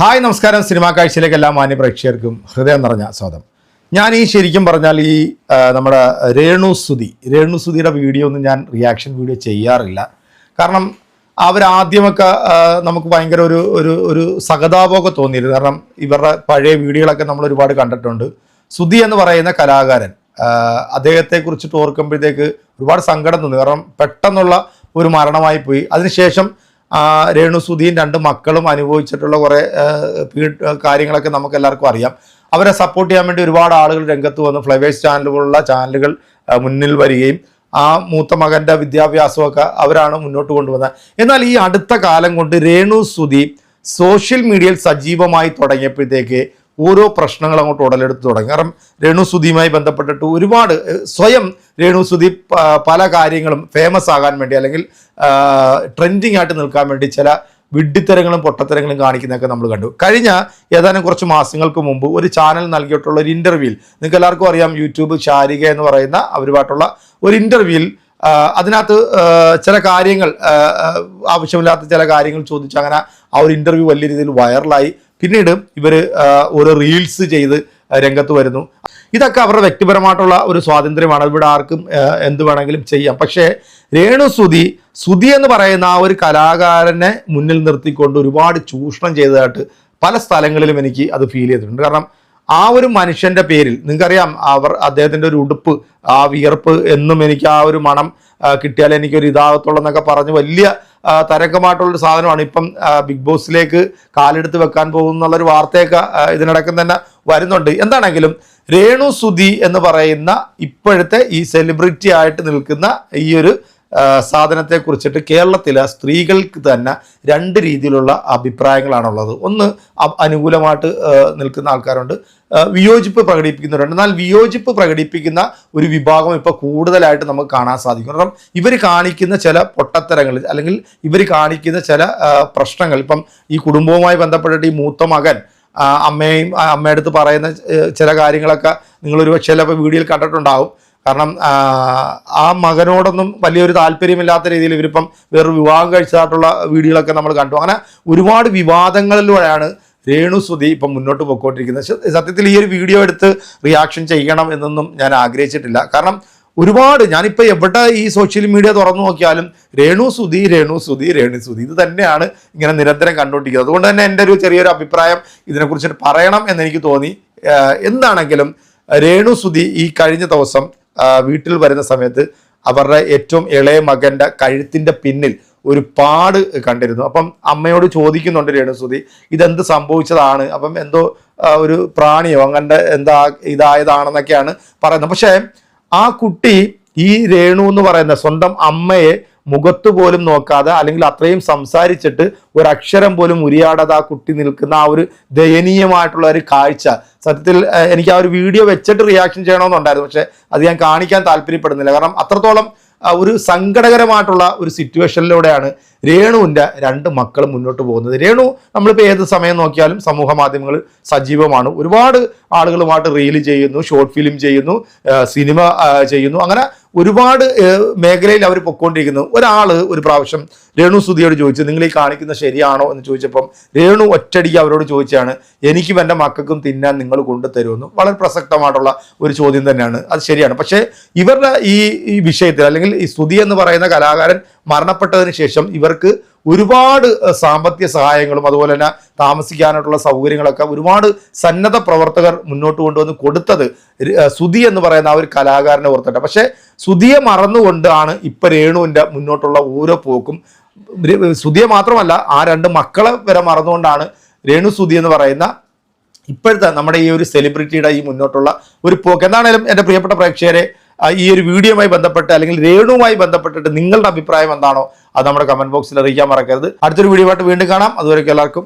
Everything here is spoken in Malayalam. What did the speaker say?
ഹായ് നമസ്കാരം. സിനിമാ കാഴ്ചയിലേക്ക് എല്ലാ മാന്യ പ്രേക്ഷകർക്കും ഹൃദയം നിറഞ്ഞ സ്വാഗതം. ഞാൻ ഈ ശരിക്കും പറഞ്ഞാൽ ഈ നമ്മുടെ രേണു സുതി രേണു വീഡിയോ ഒന്നും ഞാൻ റിയാക്ഷൻ വീഡിയോ ചെയ്യാറില്ല. കാരണം അവരാദ്യമൊക്കെ നമുക്ക് ഭയങ്കര ഒരു ഒരു ഒരു സഹതാപമൊക്കെ തോന്നിയിരുന്നു. കാരണം ഇവരുടെ പഴയ വീഡിയോകളൊക്കെ നമ്മൾ ഒരുപാട് കണ്ടിട്ടുണ്ട്. സുതി എന്ന് പറയുന്ന കലാകാരൻ അദ്ദേഹത്തെ കുറിച്ചിട്ട് ഓർക്കുമ്പോഴത്തേക്ക് ഒരുപാട് സങ്കടം തോന്നി. കാരണം പെട്ടെന്നുള്ള ഒരു മരണമായി പോയി അതിനുശേഷം ആ, രേണു സുധിയും രണ്ട് മക്കളും അനുഭവിച്ചിട്ടുള്ള കുറേ കാര്യങ്ങളൊക്കെ നമുക്ക് എല്ലാവർക്കും അറിയാം. അവരെ സപ്പോർട്ട് ചെയ്യാൻ വേണ്ടി ഒരുപാട് ആളുകൾ രംഗത്ത് വന്ന്. ഫ്ലവേഴ്സ് ചാനൽ പോലുള്ള ചാനലുകൾ മുന്നിൽ വരികയും ആ മൂത്ത മകന്റെ വിദ്യാഭ്യാസമൊക്കെ അവരാണ് മുന്നോട്ട് കൊണ്ടുവന്നത്. എന്നാൽ ഈ അടുത്ത കാലം കൊണ്ട് രേണു സുധി സോഷ്യൽ മീഡിയയിൽ സജീവമായി തുടങ്ങിയപ്പോഴത്തേക്ക് ഓരോ പ്രശ്നങ്ങൾ അങ്ങോട്ട് ഉടലെടുത്ത് തുടങ്ങി. കാരണം രേണു സുധിയുമായി ബന്ധപ്പെട്ടിട്ട് ഒരുപാട് സ്വയം രേണു സുധി പല കാര്യങ്ങളും ഫേമസ് ആകാൻ വേണ്ടി അല്ലെങ്കിൽ ട്രെൻഡിങ് ആയിട്ട് നിൽക്കാൻ വേണ്ടി ചില വിഡ്ഢിത്തരങ്ങളും പൊട്ടത്തരങ്ങളും കാണിക്കുന്നതൊക്കെ നമ്മൾ കണ്ടു. കഴിഞ്ഞ ഏതാനും കുറച്ച് മാസങ്ങൾക്ക് മുമ്പ് ഒരു ചാനൽ നൽകിയിട്ടുള്ള ഒരു ഇന്റർവ്യൂവിൽ നിങ്ങൾക്ക് എല്ലാവർക്കും അറിയാം യൂട്യൂബ് ശാരിക എന്ന് പറയുന്ന അവരുമായിട്ടുള്ള ഒരു ഇന്റർവ്യൂവിൽ അതിനകത്ത് ചില കാര്യങ്ങൾ ആവശ്യമില്ലാത്ത ചില കാര്യങ്ങൾ ചോദിച്ച് അങ്ങനെ ആ ഒരു ഇന്റർവ്യൂ വലിയ രീതിയിൽ വൈറലായി പിന്നീട് ഇവർ ഓരോ റീൽസ് ചെയ്ത് രംഗത്ത് വരുന്നു. ഇതൊക്കെ അവരുടെ വ്യക്തിപരമായിട്ടുള്ള ഒരു സ്വാതന്ത്ര്യമാണ്. ഇവിടെ ആർക്കും എന്ത് വേണമെങ്കിലും ചെയ്യാം. പക്ഷേ രേണു സുധി സുധി എന്ന് പറയുന്ന ആ ഒരു കലാകാരനെ മുന്നിൽ നിർത്തിക്കൊണ്ട് ഒരുപാട് ചൂഷണം ചെയ്തതായിട്ട് പല സ്ഥലങ്ങളിലും എനിക്ക് അത് ഫീൽ ചെയ്തിട്ടുണ്ട്. കാരണം ആ ഒരു മനുഷ്യന്റെ പേരിൽ നിങ്ങൾക്കറിയാം അവർ അദ്ദേഹത്തിന്റെ ഒരു ഉടുപ്പ് ആ വിയർപ്പ് എന്നും എനിക്ക് ആ ഒരു മണം കിട്ടിയാൽ എനിക്കൊരു ഇതാകത്തുള്ളൂ എന്നൊക്കെ പറഞ്ഞ് വലിയ ആ, തരംഗമായിട്ടുള്ളൊരു സാധനമാണ്. ഇപ്പം ബിഗ് ബോസിലേക്ക് കാലെടുത്ത് വെക്കാൻ പോകുന്നുള്ളൊരു വാർത്തയൊക്കെ ഇതിനടക്കം തന്നെ വരുന്നുണ്ട്. എന്താണെങ്കിലും രേണു സുധി എന്ന് പറയുന്ന ഇപ്പോഴത്തെ ഈ സെലിബ്രിറ്റി ആയിട്ട് നിൽക്കുന്ന ഈ ഒരു സാധനത്തെ കുറിച്ചിട്ട് കേരളത്തിലെ സ്ത്രീകൾക്ക് തന്നെ രണ്ട് രീതിയിലുള്ള അഭിപ്രായങ്ങളാണുള്ളത്. ഒന്ന് അനുകൂലമായിട്ട് നിൽക്കുന്ന ആൾക്കാരുണ്ട്. വിയോജിപ്പ് പ്രകടിപ്പിക്കുന്നവരുണ്ട് എന്നാൽ വിയോജിപ്പ് പ്രകടിപ്പിക്കുന്ന ഒരു വിഭാഗം ഇപ്പോൾ കൂടുതലായിട്ട് നമുക്ക് കാണാൻ സാധിക്കും. കാരണം ഇവർ കാണിക്കുന്ന ചില പൊട്ടത്തരങ്ങൾ അല്ലെങ്കിൽ ഇവർ കാണിക്കുന്ന ചില പ്രശ്നങ്ങൾ ഇപ്പം ഈ കുടുംബവുമായി ബന്ധപ്പെട്ടിട്ട് ഈ മൂത്ത മകൻ അമ്മയും അമ്മയടുത്ത് പറയുന്ന ചില കാര്യങ്ങളൊക്കെ നിങ്ങളൊരു പക്ഷേ ചിലപ്പോൾ വീഡിയോയിൽ കണ്ടിട്ടുണ്ടാവും. കാരണം ആ, മകനോടൊന്നും വലിയൊരു താല്പര്യമില്ലാത്ത രീതിയിൽ ഇവരിപ്പം വേറൊരു വിവാഹം കഴിച്ചതായിട്ടുള്ള വീഡിയോകളൊക്കെ നമ്മൾ കണ്ടു. അങ്ങനെ ഒരുപാട് വിവാദങ്ങളിലൂടെയാണ് രേണു സുധി ഇപ്പം മുന്നോട്ട് പോയിക്കൊണ്ടിരിക്കുന്നത് സത്യത്തിൽ ഈ ഒരു വീഡിയോ എടുത്ത് റിയാക്ഷൻ ചെയ്യണം എന്നൊന്നും ഞാൻ ആഗ്രഹിച്ചിട്ടില്ല. കാരണം ഒരുപാട് ഞാനിപ്പോൾ എവിടെ ഈ സോഷ്യൽ മീഡിയ തുറന്നു നോക്കിയാലും രേണു സുധി രേണു സുധി രേണു സുധി ഇത് തന്നെയാണ് ഇങ്ങനെ നിരന്തരം കണ്ടുകൊണ്ടിരിക്കുന്നത്. അതുകൊണ്ട് തന്നെ എന്റെ ഒരു ചെറിയൊരു അഭിപ്രായം ഇതിനെക്കുറിച്ച് പറയണം എന്നെനിക്ക് തോന്നി. എന്താണെങ്കിലും രേണു സുധി ഈ കഴിഞ്ഞ ദിവസം വീട്ടിൽ വരുന്ന സമയത്ത് അവരുടെ ഏറ്റവും ഇളയ മകന്റെ കഴുത്തിന്റെ പിന്നിൽ ഒരു പാട് കണ്ടിരുന്നു. അപ്പം അമ്മയോട് ചോദിക്കുന്നുണ്ട് രേണുസുതി ഇതെന്ത് സംഭവിച്ചതാണ്? അപ്പം എന്തോ ഒരു പ്രാണിയോ അങ്ങനെ എന്താ ഇതായതാണെന്നൊക്കെയാണ് പറയുന്നത്. പക്ഷേ ആ കുട്ടി ഈ രേണു എന്ന് പറയുന്ന സ്വന്തം അമ്മയെ മുഖത്ത് പോലും നോക്കാതെ അല്ലെങ്കിൽ അത്രയും സംസാരിച്ചിട്ട് ഒരക്ഷരം പോലും ഉരിയാടാതെ ആ കുട്ടി നിൽക്കുന്ന ആ ഒരു ദയനീയമായിട്ടുള്ള ഒരു കാഴ്ച. സത്യത്തിൽ എനിക്ക് ആ ഒരു വീഡിയോ വെച്ചിട്ട് റിയാക്ഷൻ ചെയ്യണമെന്നുണ്ടായിരുന്നു. പക്ഷെ അത് ഞാൻ കാണിക്കാൻ താല്പര്യപ്പെടുന്നില്ല. കാരണം അത്രത്തോളം ഒരു സങ്കടകരമായിട്ടുള്ള ഒരു സിറ്റുവേഷനിലൂടെയാണ് രേണുവിന്റെ രണ്ട് മക്കൾ മുന്നോട്ട് പോകുന്നത്. രേണു നമ്മളിപ്പോൾ ഏത് സമയം നോക്കിയാലും സമൂഹ മാധ്യമങ്ങൾ സജീവമാണ്. ഒരുപാട് ആളുകളുമായിട്ട് റീൽ ചെയ്യുന്നു ഷോർട്ട് ഫിലിം ചെയ്യുന്നു സിനിമ ചെയ്യുന്നു. അങ്ങനെ ഒരുപാട് മേഖലയിൽ അവർ പൊക്കോണ്ടിരിക്കുന്നു. ഒരാൾ ഒരു പ്രാവശ്യം രേണു സുധിയോട് ചോദിച്ചു നിങ്ങൾ ഈ കാണിക്കുന്ന ശരിയാണോ? എന്ന് ചോദിച്ചപ്പം രേണു ഒറ്റടിക്ക് അവരോട് ചോദിച്ചാണ് എനിക്കും എന്റെ മക്കൾക്കും തിന്നാൻ നിങ്ങൾ കൊണ്ടുതരുമെന്ന്. വളരെ പ്രസക്തമായിട്ടുള്ള ഒരു ചോദ്യം തന്നെയാണ്. അത് ശരിയാണ്. പക്ഷേ ഇവരുടെ ഈ ഈ വിഷയത്തിൽ അല്ലെങ്കിൽ ഈ സ്തുതി എന്ന് പറയുന്ന കലാകാരൻ മരണപ്പെട്ടതിന് ശേഷം ഇവർക്ക് ഒരുപാട് സാമ്പത്തിക സഹായങ്ങളും അതുപോലെ തന്നെ താമസിക്കാനായിട്ടുള്ള സൗകര്യങ്ങളൊക്കെ ഒരുപാട് സന്നദ്ധ പ്രവർത്തകർ മുന്നോട്ട് കൊണ്ടുവന്ന് കൊടുത്തത് സുധി എന്ന് പറയുന്ന ആ ഒരു കലാകാരനെ ഓർത്തിട്ട് പക്ഷേ സുധിയെ മറന്നുകൊണ്ടാണ് ഇപ്പം രേണുവിന്റെ മുന്നോട്ടുള്ള ഓരോ പോക്കും സുധിയെ മാത്രമല്ല ആ രണ്ട് മക്കളെ വരെ മറന്നുകൊണ്ടാണ് രേണു സുധി എന്ന് പറയുന്ന ഇപ്പോഴത്തെ നമ്മുടെ ഈ ഒരു സെലിബ്രിറ്റിയുടെ ഈ മുന്നോട്ടുള്ള ഒരു പോക്ക്. എന്താണേലും എന്റെ പ്രിയപ്പെട്ട പ്രേക്ഷകരെ ഈ ഒരു വീഡിയോയുമായി ബന്ധപ്പെട്ട് അല്ലെങ്കിൽ രേണുവുമായി ബന്ധപ്പെട്ടിട്ട് നിങ്ങളുടെ അഭിപ്രായം എന്താണോ അത് നമ്മുടെ കമന്റ് ബോക്സിൽ അറിയിക്കാൻ മറക്കരുത്. അടുത്തൊരു വീഡിയോ ആയിട്ട് വീണ്ടും കാണാം. അതുവരെയൊക്കെ എല്ലാവർക്കും